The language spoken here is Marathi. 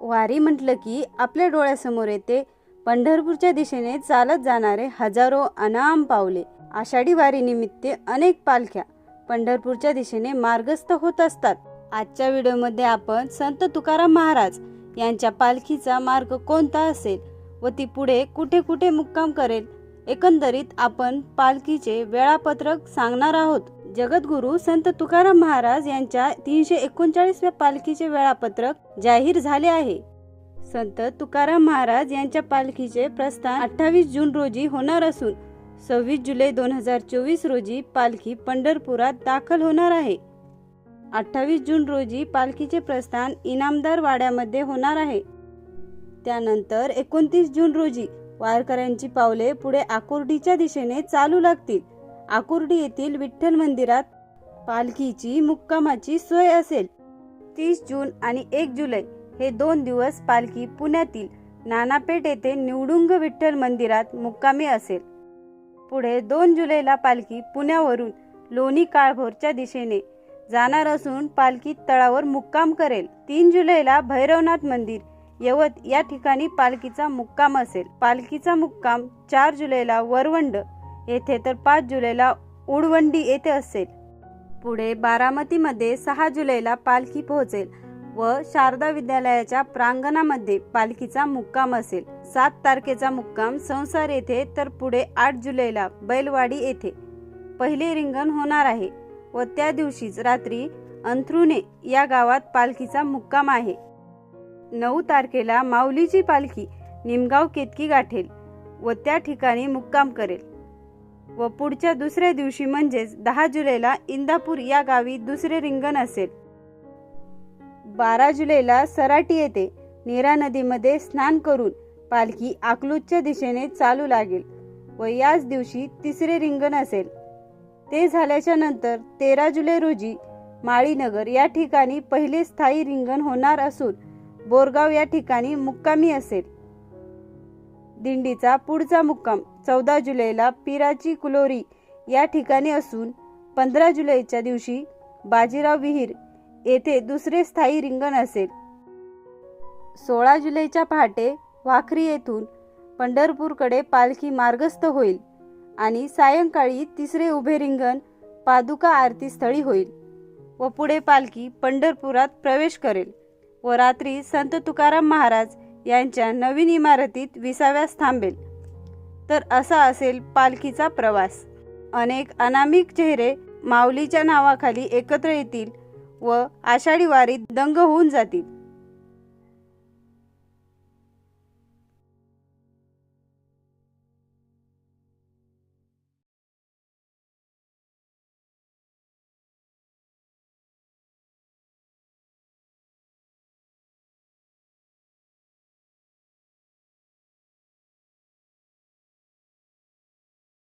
वारी म्हटलं की आपल्या डोळ्यासमोर येते. पंढरपूरच्या दिशेने चालत जाणारे हजारो अनाम पावले. आषाढी वारीनिमित्त अनेक पालख्या पंढरपूरच्या दिशेने मार्गस्थ होत असतात. आजच्या व्हिडिओमध्ये आपण संत तुकाराम महाराज यांच्या पालखीचा मार्ग कोणता असेल व ती पुढे कुठे कुठे मुक्काम करेल एकंदरीत आपण पालखीचे वेळापत्रक सांगणार आहोत. जगद्गुरू संत तुकाराम महाराज यांच्या तीनशे एकोणचाळीसव्या पालखीचे वेळापत्रक जाहीर झाले आहे. संत तुकाराम महाराज यांच्या पालखीचे प्रस्थान अठ्ठावीस जून रोजी होणार असून सव्वीस जुलै दोन हजार चोवीस रोजी पालखी पंढरपुरात दाखल होणार आहे. अठ्ठावीस जून रोजी पालखीचे प्रस्थान इनामदार वाड्यामध्ये होणार आहे. त्यानंतर एकोणतीस जून रोजी वारकऱ्यांची पावले पुढे आकुर्डीच्या दिशेने चालू लागतील. आकुर्डी येथील विठ्ठल मंदिरात पालखीची मुक्कामाची सोय असेल. तीस जून आणि एक जुलै हे दोन दिवस पालखी पुण्यातील नानापेठ येथे निवडुंग विठ्ठल मंदिरात मुक्कामी असेल. पुढे दोन जुलैला पालखी पुण्यावरून लोणी काळभोरच्या दिशेने जाणार असून पालखी तळावर मुक्काम करेल. तीन जुलैला भैरवनाथ मंदिर यवत या ठिकाणी पालखीचा मुक्काम असेल. पालखीचा मुक्काम चार जुलैला वरवंड येथे तर पाच जुलैला उडवंडी येथे असेल. पुढे बारामतीमध्ये सहा जुलैला पालखी पोहोचेल व शारदा विद्यालयाच्या प्रांगणामध्ये पालखीचा मुक्काम असेल. सात तारखेचा मुक्काम संसार येथे तर पुढे आठ जुलैला बैलवाडी येथे. पहिले रिंगण होणार आहे व त्या दिवशीच रात्री अंथरुणे या गावात पालखीचा मुक्काम आहे. नऊ तारखेला माऊलीची पालखी निमगाव केतकी गाठेल व त्या ठिकाणी मुक्काम करेल. व पुढच्या दुसऱ्या दिवशी म्हणजेच दहा जुलैला इंदापूर या गावी दुसरे रिंगण असेल. बारा जुलैला सराटी येथे नीरा नदीमध्ये स्नान करून पालखी अकलूजच्या दिशेने चालू लागेल व याच दिवशी तिसरे रिंगण असेल. ते झाल्याच्यानंतर तेरा जुलै रोजी माळीनगर या ठिकाणी पहिले स्थायी रिंगण होणार असून बोरगाव या ठिकाणी मुक्कामी असेल. दिंडीचा पुढचा मुक्काम चौदा जुलैला पिराची कुलोरी या ठिकाणी असून पंधरा जुलैच्या दिवशी बाजीराव विहीर येथे दुसरे स्थायी रिंगण असेल. सोळा जुलैच्या पहाटे वाखरी येथून पंढरपूरकडे पालखी मार्गस्थ होईल आणि सायंकाळी तिसरे उभे रिंगण पादुका आरती स्थळी होईल व पुढे पालखी पंढरपुरात प्रवेश करेल व रात्री संत तुकाराम महाराज यांच्या नवीन इमारतीत विसाव्यास थांबेल. तर असा असेल पालखीचा प्रवास. अनेक अनामिक चेहरे माऊलीच्या नावाखाली एकत्र येतील व आषाढी वारीत दंग होऊन जातील.